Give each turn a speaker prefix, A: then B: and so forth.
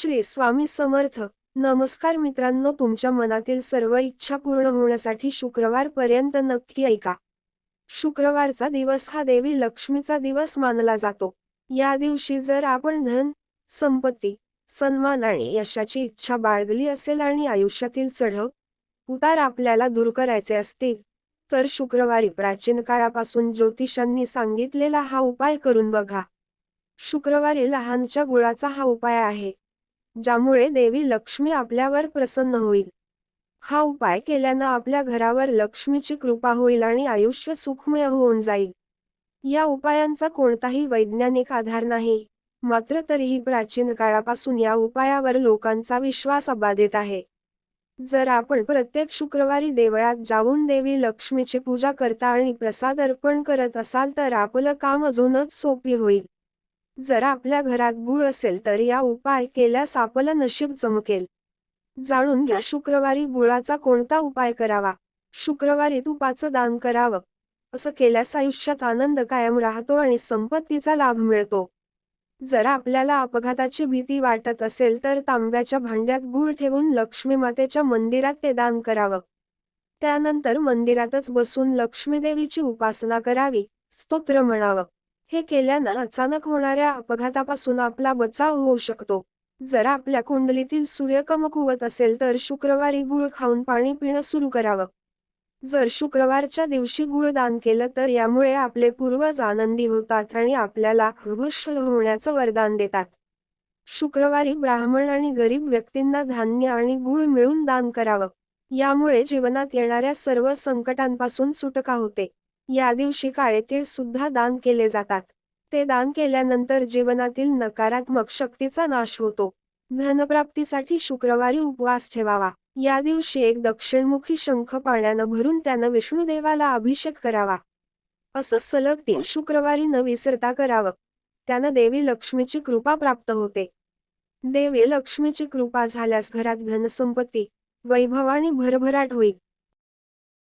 A: श्री स्वामी समर्थ. नमस्कार मित्रांनो तुमच्या मनातील सर्व इच्छा पूर्ण होण्यासाठी शुक्रवार पर्यंत नक्की ऐका. शुक्रवारचा दिवस हा देवी लक्ष्मीचा दिवस मानला जातो. या दिवशी जर आपण धन संपत्ती सन्मान आणि यशाची इच्छा बाळगली असेल आणि आयुष्यातील चढ उतार आपल्याला दूर करायचे असतील तर शुक्रवारी प्राचीन काळापासून ज्योतिषांनी सांगितलेला हा उपाय करून बघा. शुक्रवारी लहानच्या गुळाचा हा उपाय आहे. ज्यामुळे देवी लक्ष्मी आपल्यावर प्रसन्न होईल. हा उपाय केल्यानं आपल्या घरावर लक्ष्मीची कृपा होईल आणि आयुष्य सुखमय होऊन जाईल. या उपायांचा कोणताही वैज्ञानिक आधार नाही मात्र तरीही प्राचीन काळापासून या उपायावर लोकांचा विश्वास अबाधित आहे. जर आपण प्रत्येक शुक्रवारी देवळात जाऊन देवी लक्ष्मीची पूजा करता आणि प्रसाद अर्पण करत असाल तर आपलं काम अजूनच सोपी होईल. जर आपल्या घरात गुळ असेल तर या उपाय केल्यास आपलं नशीब चमकेल. जाणून घ्या शुक्रवारी गुळाचा कोणता उपाय करावा? शुक्रवारी तुपाचं दान करावं. असं केल्यास आयुष्यात आनंद कायम राहतो आणि संपत्तीचा लाभ मिळतो. जर आपल्याला अपघाताची भीती वाटत असेल तर तांब्याच्या भांड्यात गुळ ठेवून लक्ष्मी मातेच्या मंदिरात ते दान करावं. त्यानंतर मंदिरातच बसून लक्ष्मी देवीची उपासना करावी स्तोत्र म्हणावं. हे केल्यानं अचानक होणाऱ्या अपघातापासून आपला बचाव होऊ शकतो. जर आपल्या कुंडलीतील सूर्य कमकुवत असेल तर शुक्रवारी गुळ खाऊन पाणी पिणं सुरू करावं. जर शुक्रवारच्या दिवशी गुळ दान केलं तर यामुळे आपले पूर्वज आनंदी होतात आणि आपल्याला भूषल होण्याचं वरदान देतात. शुक्रवारी ब्राह्मण आणि गरीब व्यक्तींना धान्य आणि गुळ मिळून दान करावं. यामुळे जीवनात येणाऱ्या सर्व संकटांपासून सुटका होते. या दिवशी काळे तीळ सुद्धा दान केले जातात. ते दान केल्यानंतर जीवनातील नकारात्मक शक्तीचा नाश होतो. धनप्राप्तीसाठी शुक्रवारी उपवास ठेवावा. या दिवशी एक दक्षिणमुखी शंख पाण्यानं भरून त्यानं विष्णुदेवाला अभिषेक करावा. असं सलग तीन शुक्रवारी न विसरता करावं. त्यानं देवी लक्ष्मीची कृपा प्राप्त होते. देवी लक्ष्मीची कृपा झाल्यास घरात धनसंपत्ती वैभव आणि भरभराट होईल.